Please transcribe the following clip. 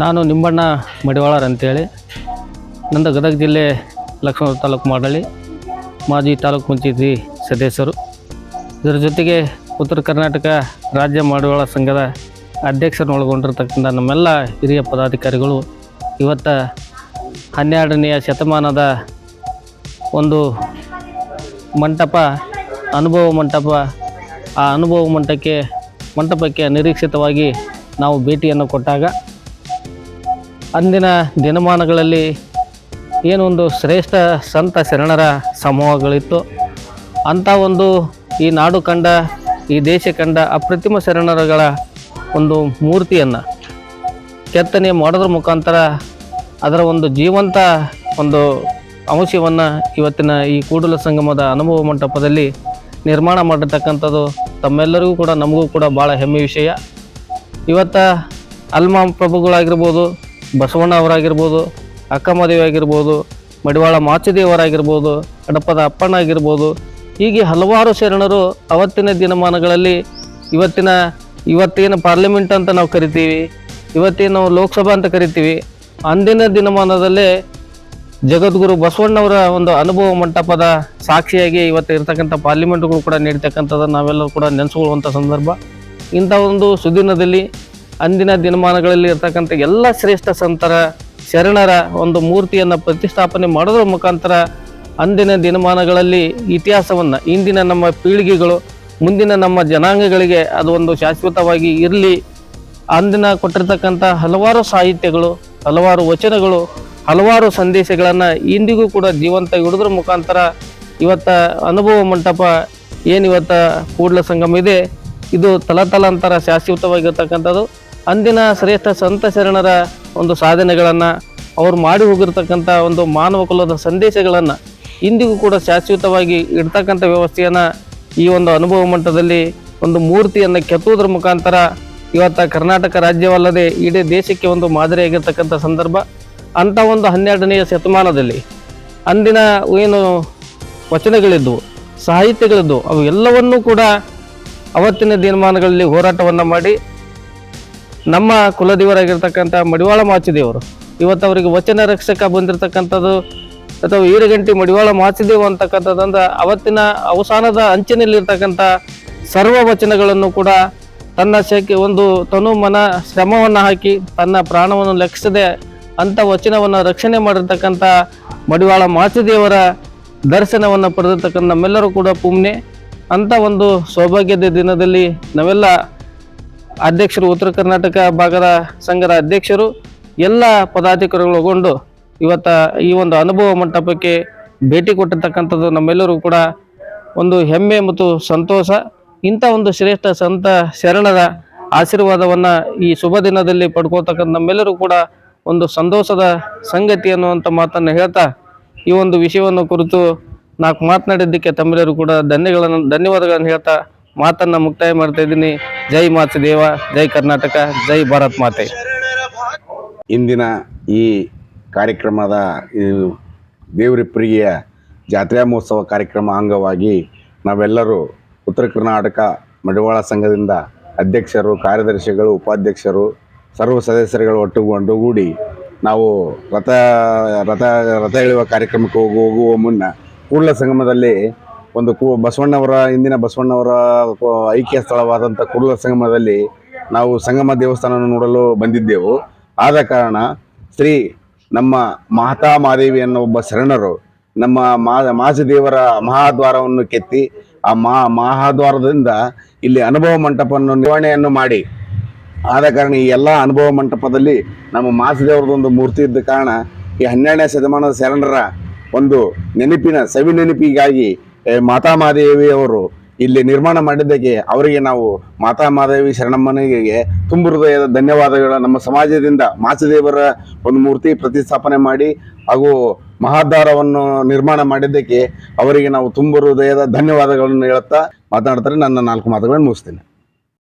ನಾನು ನಿಂಬಣ್ಣ ಮಡಿವಾಳರ್ ಅಂತೇಳಿ. ನಂದು ಗದಗ ಜಿಲ್ಲೆ ಲಕ್ಷ್ಮಣ ತಾಲೂಕು ಮಾಡಳಿ ಮಾಜಿ ತಾಲೂಕು ಪಂಚಾಯತಿ ಸದಸ್ಯರು ಇದರ ಜೊತೆಗೆ ಉತ್ತರ ಕರ್ನಾಟಕ ರಾಜ್ಯ ಮಡಿವಾಳ ಸಂಘದ ಅಧ್ಯಕ್ಷರನ್ನು ಒಳಗೊಂಡಿರ್ತಕ್ಕಂಥ ನಮ್ಮೆಲ್ಲ ಹಿರಿಯ ಪದಾಧಿಕಾರಿಗಳು ಇವತ್ತು ಹನ್ನೆರಡನೆಯ ಶತಮಾನದ ಒಂದು ಮಂಟಪ, ಅನುಭವ ಮಂಟಪ. ಆ ಅನುಭವ ಮಂಟಪಕ್ಕೆ ಮಂಟಪಕ್ಕೆ ಅನಿರೀಕ್ಷಿತವಾಗಿ ನಾವು ಭೇಟಿಯನ್ನು ಕೊಟ್ಟಾಗ ಅಂದಿನ ದಿನಮಾನಗಳಲ್ಲಿ ಏನೊಂದು ಶ್ರೇಷ್ಠ ಸಂತ ಶರಣರ ಸಮೂಹಗಳಿತ್ತು. ಅಂಥ ಒಂದು ಈ ನಾಡು ಕಂಡ, ಈ ದೇಶ ಕಂಡ ಅಪ್ರತಿಮ ಶರಣರುಗಳ ಒಂದು ಮೂರ್ತಿಯನ್ನು ಕೆತ್ತನೆ ಮಾಡೋದ್ರ ಮುಖಾಂತರ ಅದರ ಒಂದು ಜೀವಂತ ಒಂದು ಅಂಶವನ್ನು ಇವತ್ತಿನ ಈ ಕೂಡಲ ಸಂಗಮದ ಅನುಭವ ಮಂಟಪದಲ್ಲಿ ನಿರ್ಮಾಣ ಮಾಡಿರ್ತಕ್ಕಂಥದ್ದು ತಮ್ಮೆಲ್ಲರಿಗೂ ಕೂಡ ನಮಗೂ ಕೂಡ ಭಾಳ ಹೆಮ್ಮೆ ವಿಷಯ. ಇವತ್ತು ಅಲ್ಮಾ ಪ್ರಭುಗಳಾಗಿರ್ಬೋದು ಬಸವಣ್ಣ ಅವರಾಗಿರ್ಬೋದು ಅಕ್ಕಮದೇವಿ ಆಗಿರ್ಬೋದು, ಮಡಿವಾಳ ಮಾಚದೇವರಾಗಿರ್ಬೋದು ಕಡಪದ ಅಪ್ಪಣ್ಣ ಆಗಿರ್ಬೋದು, ಹೀಗೆ ಹಲವಾರು ಶರಣರು ಅವತ್ತಿನ ದಿನಮಾನಗಳಲ್ಲಿ ಇವತ್ತಿನ, ಇವತ್ತೇನು ಪಾರ್ಲಿಮೆಂಟ್ ಅಂತ ನಾವು ಕರಿತೀವಿ, ಇವತ್ತೇನು ನಾವು ಲೋಕಸಭಾ ಅಂತ ಕರಿತೀವಿ, ಅಂದಿನ ದಿನಮಾನದಲ್ಲೇ ಜಗದ್ಗುರು ಬಸವಣ್ಣವರ ಒಂದು ಅನುಭವ ಮಂಟಪದ ಸಾಕ್ಷಿಯಾಗಿ ಇವತ್ತು ಇರ್ತಕ್ಕಂಥ ಪಾರ್ಲಿಮೆಂಟ್ಗಳು ಕೂಡ ನೀಡ್ತಕ್ಕಂಥದ್ದು ನಾವೆಲ್ಲರೂ ಕೂಡ ನೆನೆಸ್ಕೊಳ್ಳುವಂಥ ಸಂದರ್ಭ. ಇಂಥ ಒಂದು ಸುದಿನದಲ್ಲಿ ಅಂದಿನ ದಿನಮಾನಗಳಲ್ಲಿ ಇರ್ತಕ್ಕಂಥ ಎಲ್ಲ ಶ್ರೇಷ್ಠ ಸಂತರ, ಶರಣರ ಒಂದು ಮೂರ್ತಿಯನ್ನು ಪ್ರತಿಷ್ಠಾಪನೆ ಮಾಡೋದ್ರ ಮುಖಾಂತರ ಅಂದಿನ ದಿನಮಾನಗಳಲ್ಲಿ ಇತಿಹಾಸವನ್ನು, ಇಂದಿನ ನಮ್ಮ ಪೀಳಿಗೆಗಳು, ಮುಂದಿನ ನಮ್ಮ ಜನಾಂಗಗಳಿಗೆ ಅದು ಒಂದು ಶಾಶ್ವತವಾಗಿ ಇರಲಿ. ಅಂದಿನ ಕೊಟ್ಟಿರ್ತಕ್ಕಂಥ ಹಲವಾರು ಸಾಹಿತ್ಯಗಳು, ಹಲವಾರು ವಚನಗಳು, ಹಲವಾರು ಸಂದೇಶಗಳನ್ನು ಇಂದಿಗೂ ಕೂಡ ಜೀವಂತ ಹಿಡಿದ್ರ ಮುಖಾಂತರ ಇವತ್ತ ಅನುಭವ ಮಂಟಪ ಏನು ಇವತ್ತ ಕೂಡಲ ಸಂಗಮ ಇದೆ. ಇದು ತಲತಲಾಂತರ ಶಾಶ್ವತವಾಗಿರ್ತಕ್ಕಂಥದ್ದು. ಅಂದಿನ ಶ್ರೇಷ್ಠ ಸಂತ ಶರಣರ ಒಂದು ಸಾಧನೆಗಳನ್ನು ಅವ್ರು ಮಾಡಿ ಹೋಗಿರ್ತಕ್ಕಂಥ ಒಂದು ಮಾನವ ಕುಲದ ಸಂದೇಶಗಳನ್ನು ಇಂದಿಗೂ ಕೂಡ ಶಾಶ್ವತವಾಗಿ ಇಡ್ತಕ್ಕಂಥ ವ್ಯವಸ್ಥೆಯನ್ನು ಈ ಒಂದು ಅನುಭವ ಮಟ್ಟದಲ್ಲಿ ಒಂದು ಮೂರ್ತಿಯನ್ನು ಕೆತ್ತುವುದರ ಮುಖಾಂತರ ಇವತ್ತು ಕರ್ನಾಟಕ ರಾಜ್ಯವಲ್ಲದೆ ಇಡೀ ದೇಶಕ್ಕೆ ಒಂದು ಮಾದರಿಯಾಗಿರ್ತಕ್ಕಂಥ ಸಂದರ್ಭ. ಅಂಥ ಒಂದು ಹನ್ನೆರಡನೆಯ ಶತಮಾನದಲ್ಲಿ ಅಂದಿನ ಏನು ವಚನಗಳಿದ್ದವು ಸಾಹಿತ್ಯಗಳಿದ್ದವು ಅವು ಎಲ್ಲವನ್ನೂ ಕೂಡ ಅವತ್ತಿನ ದಿನಮಾನಗಳಲ್ಲಿ ಹೋರಾಟವನ್ನು ಮಾಡಿ ನಮ್ಮ ಕುಲದೇವರಾಗಿರ್ತಕ್ಕಂಥ ಮಡಿವಾಳ ಮಾಚಿದೇವರು. ಇವತ್ತು ಅವರಿಗೆ ವಚನ ರಕ್ಷಕ ಬಂದಿರತಕ್ಕಂಥದ್ದು ಅಥವಾ ಈರಗಂಟಿ ಮಡಿವಾಳ ಮಾಚಿದೇವು ಅಂತಕ್ಕಂಥದ್ದಂದ್ರೆ ಅವತ್ತಿನ ಅವಸಾನದ ಅಂಚಿನಲ್ಲಿರ್ತಕ್ಕಂಥ ಸರ್ವ ವಚನಗಳನ್ನು ಕೂಡ ತನ್ನ ಶಕ್ಕೆ ಒಂದು ತನು ಮನ ಶ್ರಮವನ್ನು ಹಾಕಿ ತನ್ನ ಪ್ರಾಣವನ್ನು ಲೆಕ್ಕಿಸದೆ ಅಂಥ ವಚನವನ್ನು ರಕ್ಷಣೆ ಮಾಡಿರ್ತಕ್ಕಂಥ ಮಡಿವಾಳ ಮಾಚಿದೇವರ ದರ್ಶನವನ್ನು ಪಡೆದಿರ್ತಕ್ಕಂಥ ನಮ್ಮೆಲ್ಲರೂ ಕೂಡ ಪುಣ್ಯ. ಅಂಥ ಒಂದು ಸೌಭಾಗ್ಯದ ದಿನದಲ್ಲಿ ನಾವೆಲ್ಲ ಅಧ್ಯಕ್ಷರು ಉತ್ತರ ಕರ್ನಾಟಕ ಭಾಗದ ಸಂಘದ ಅಧ್ಯಕ್ಷರು ಎಲ್ಲ ಪದಾಧಿಕಾರಿಗಳು ಒಳಗೊಂಡು ಇವತ್ತ ಈ ಒಂದು ಅನುಭವ ಮಂಟಪಕ್ಕೆ ಭೇಟಿ ಕೊಟ್ಟಿರ್ತಕ್ಕಂಥದ್ದು ನಮ್ಮೆಲ್ಲರೂ ಕೂಡ ಒಂದು ಹೆಮ್ಮೆ ಮತ್ತು ಸಂತೋಷ. ಇಂಥ ಒಂದು ಶ್ರೇಷ್ಠ ಸಂತ ಶರಣರ ಆಶೀರ್ವಾದವನ್ನು ಈ ಶುಭ ದಿನದಲ್ಲಿ ಪಡ್ಕೋತಕ್ಕಂಥ ನಮ್ಮೆಲ್ಲರೂ ಕೂಡ ಒಂದು ಸಂತೋಷದ ಸಂಗತಿ ಅನ್ನುವಂಥ ಮಾತನ್ನು ಹೇಳ್ತಾ ಈ ಒಂದು ವಿಷಯವನ್ನು ಕುರಿತು ನಾಲ್ಕು ಮಾತನಾಡಿದ್ದಕ್ಕೆ ತಮ್ಮೆಲ್ಲರೂ ಕೂಡ ಧನ್ಯಗಳನ್ನು ಧನ್ಯವಾದಗಳನ್ನು ಹೇಳ್ತಾ ಮಾತನ್ನು ಮುಕ್ತಾಯ ಮಾಡ್ತಾ ಇದ್ದೀನಿ. ಜೈ ಮಾತೆ ದೇವ, ಜೈ ಕರ್ನಾಟಕ, ಜೈ ಭಾರತ್ ಮಾತೆ. ಇಂದಿನ ಈ ಕಾರ್ಯಕ್ರಮದ ಪ್ರಿಯ ಜಾತ್ರಾ ಮಹೋತ್ಸವ ಕಾರ್ಯಕ್ರಮ ಅಂಗವಾಗಿ ನಾವೆಲ್ಲರೂ ಉತ್ತರ ಕರ್ನಾಟಕ ಮಡಿವಾಳ ಸಂಘದಿಂದ ಅಧ್ಯಕ್ಷರು, ಕಾರ್ಯದರ್ಶಿಗಳು, ಉಪಾಧ್ಯಕ್ಷರು, ಸರ್ವ ಸದಸ್ಯರುಗಳು ಒಟ್ಟುಗೊಂಡು ಕೂಡಿ ನಾವು ರಥ ರಥ ರಥ ಎಳೆಯುವ ಕಾರ್ಯಕ್ರಮಕ್ಕೆ ಹೋಗು, ಹೋಗುವ ಮುನ್ನ ಕೂಡಲ ಸಂಗಮದಲ್ಲಿ ಒಂದು ಕು ಬಸವಣ್ಣವರ ಇಂದಿನ ಬಸವಣ್ಣವರ ಐಕ್ಯ ಸ್ಥಳವಾದಂಥ ಕುರುಲ ಸಂಗಮದಲ್ಲಿ ನಾವು ಸಂಗಮ ದೇವಸ್ಥಾನವನ್ನು ನೋಡಲು ಬಂದಿದ್ದೆವು. ಆದ ಕಾರಣ ಶ್ರೀ ನಮ್ಮ ಮಾತಾ ಮಾದೇವಿ ಅನ್ನೋ ಒಬ್ಬ ಶರಣರು ನಮ್ಮ ಮಾ ಮಾಸದೇವರ ಮಹಾದ್ವಾರವನ್ನು ಕೆತ್ತಿ, ಆ ಮಹಾ ಮಹಾದ್ವಾರದಿಂದ ಇಲ್ಲಿ ಅನುಭವ ಮಂಟಪವನ್ನು ನಿರ್ವಹಣೆಯನ್ನು ಮಾಡಿ. ಆದ ಕಾರಣ ಈ ಎಲ್ಲ ಅನುಭವ ಮಂಟಪದಲ್ಲಿ ನಮ್ಮ ಮಾಸದೇವರದೊಂದು ಮೂರ್ತಿ ಇದ್ದ ಕಾರಣ ಈ ಹನ್ನೆರಡನೇ ಶತಮಾನದ ಶರಣರ ಒಂದು ನೆನಪಿನ ಸವಿ ನೆನಪಿಗಾಗಿ ಮಾತಾ ಮಾದೇವಿ ಅವರು ಇಲ್ಲಿ ನಿರ್ಮಾಣ ಮಾಡಿದ್ದಕ್ಕೆ ಅವರಿಗೆ ನಾವು ಮಾತಾ ಮಾದೇವಿ ಶರಣಮ್ಮನಿಗೆ ತುಂಬ ಹೃದಯದ ಧನ್ಯವಾದಗಳ. ನಮ್ಮ ಸಮಾಜದಿಂದ ಮಾಚದೇವರ ಒಂದು ಮೂರ್ತಿ ಪ್ರತಿಸ್ಥಾಪನೆ ಮಾಡಿ ಹಾಗೂ ಮಹಾದ್ವಾರವನ್ನು ನಿರ್ಮಾಣ ಮಾಡಿದ್ದಕ್ಕೆ ಅವರಿಗೆ ನಾವು ತುಂಬ ಹೃದಯದ ಧನ್ಯವಾದಗಳನ್ನು ಹೇಳುತ್ತಾ ಮಾತನಾಡ್ತಾರೆ. ನನ್ನ ನಾಲ್ಕು ಮಾತುಗಳನ್ನು ಮುಗಿಸ್ತೇನೆ.